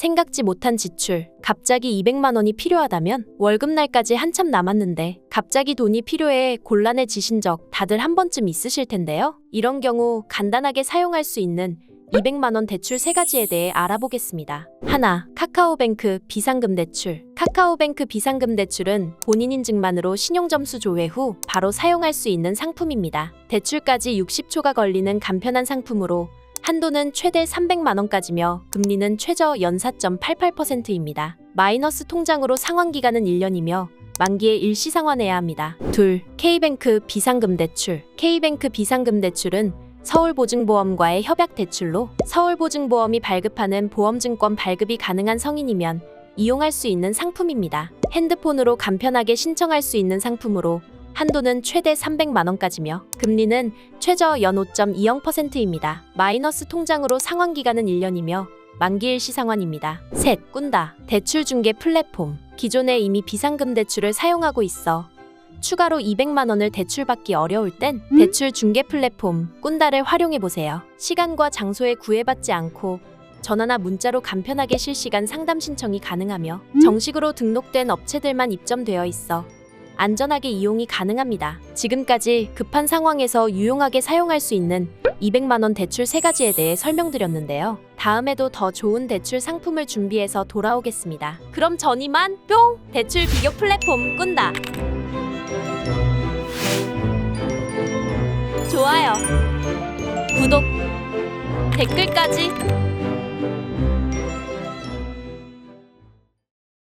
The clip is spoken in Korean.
생각지 못한 지출, 갑자기 200만 원이 필요하다면 월급날까지 한참 남았는데 갑자기 돈이 필요해 곤란해지신 적 다들 한 번쯤 있으실 텐데요. 이런 경우 간단하게 사용할 수 있는 200만 원 대출 세 가지에 대해 알아보겠습니다. 하나, 카카오뱅크 비상금 대출. 카카오뱅크 비상금 대출은 본인 인증만으로 신용점수 조회 후 바로 사용할 수 있는 상품입니다. 대출까지 60초가 걸리는 간편한 상품으로 한도는 최대 300만 원까지며 금리는 최저 연사 4.88%입니다. 마이너스 통장으로 상환 기간은 1년이며 만기에 일시 상환해야 합니다. 둘, K뱅크 비상금 대출. K뱅크 비상금 대출은 서울보증보험과의 협약 대출로 서울보증보험이 발급하는 보험증권 발급이 가능한 성인이면 이용할 수 있는 상품입니다. 핸드폰으로 간편하게 신청할 수 있는 상품으로 한도는 최대 300만 원까지며 금리는 최저 연 5.20%입니다. 마이너스 통장으로 상환 기간은 1년이며 만기일 시 상환입니다. 셋, 꾼다. 대출 중개 플랫폼. 기존에 이미 비상금 대출을 사용하고 있어 추가로 200만 원을 대출받기 어려울 땐 대출 중개 플랫폼 꾼다를 활용해 보세요. 시간과 장소에 구애받지 않고 전화나 문자로 간편하게 실시간 상담 신청이 가능하며 정식으로 등록된 업체들만 입점되어 있어 안전하게 이용이 가능합니다. 지금까지 급한 상황에서 유용하게 사용할 수 있는 200만 원 대출 세 가지에 대해 설명드렸는데요. 다음에도 더 좋은 대출 상품을 준비해서 돌아오겠습니다. 그럼 전 이만 뿅! 대출 비교 플랫폼 꾼다. 좋아요. 구독. 댓글까지